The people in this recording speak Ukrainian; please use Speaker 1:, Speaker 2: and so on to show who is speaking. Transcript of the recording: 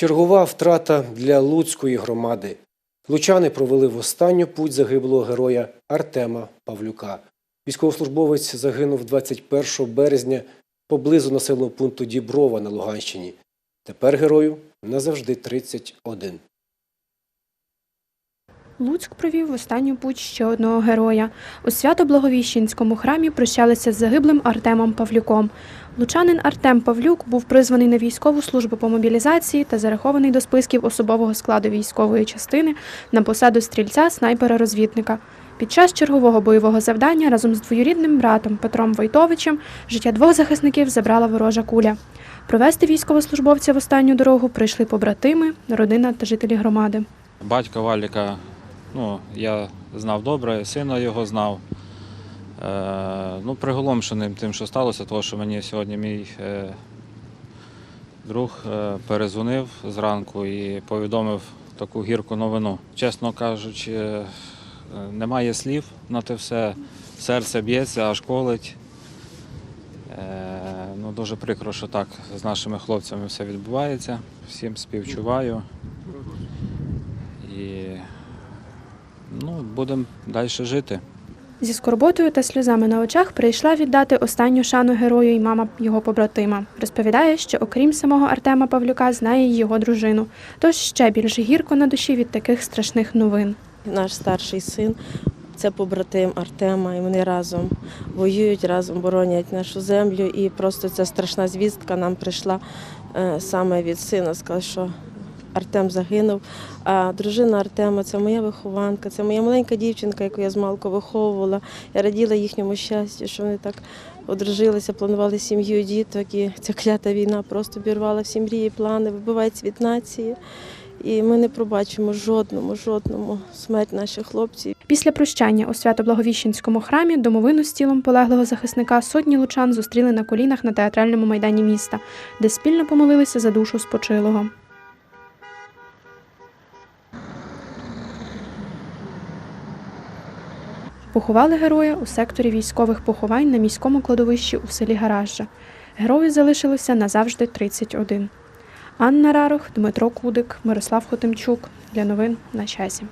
Speaker 1: Чергова втрата для Луцької громади. Лучани провели в останню путь загиблого героя Артема Павлюка. Військовослужбовець загинув 21 березня поблизу населеного пункту Діброва на Луганщині. Тепер герою назавжди 31.
Speaker 2: Луцьк провів в останню путь ще одного героя. У Свято-Благовіщенському храмі прощалися з загиблим Артемом Павлюком. Лучанин Артем Павлюк був призваний на військову службу по мобілізації та зарахований до списків особового складу військової частини на посаду стрільця снайпера-розвідника. Під час чергового бойового завдання разом з двоюрідним братом Петром Войтовичем життя двох захисників забрала ворожа куля. Провести військовослужбовця в останню дорогу прийшли побратими, родина та жителі громади.
Speaker 3: Батька Валіка, ну, я знав добре, сина його знав. Е, ну, приголомшеним тим, що сталося, тому що мені сьогодні мій е, друг е, перезвонив зранку і повідомив таку гірку новину. Чесно кажучи, немає слів на те все. Серце б'ється, аж колить. Ну, дуже прикро, що так з нашими хлопцями все відбувається. Всім співчуваю. І ну, будемо далі жити.
Speaker 2: Зі скорботою та сльозами на очах прийшла віддати останню шану герою і мама його побратима. Розповідає, що окрім самого Артема Павлюка, знає й його дружину. Тож ще більш гірко на душі від таких страшних новин.
Speaker 4: Наш старший син це побратим Артема, і вони разом воюють, разом боронять нашу землю. І просто ця страшна звістка нам прийшла е, саме від сина. Сказав, що Артем загинув. А дружина Артема це моя вихованка, це моя маленька дівчинка, яку я змалку виховувала. Я раділа їхньому щастю, що вони так одружилися, планували сім'ю діток. І ця клята війна просто обірвала всі мрії, плани, вибиває цвіт нації. І ми не пробачимо жодному, жодному смерть наших хлопців.
Speaker 2: Після прощання у Свято-Благовіщенському храмі домовину з тілом полеглого захисника сотні лучан зустріли на колінах на театральному майдані міста, де спільно помолилися за душу спочилого. Поховали героя у секторі військових поховань на міському кладовищі у селі Гаражжа. Герою залишилося назавжди 31. Анна Рарух, Дмитро Кудик, Мирослав Хотимчук. Для новин на часі.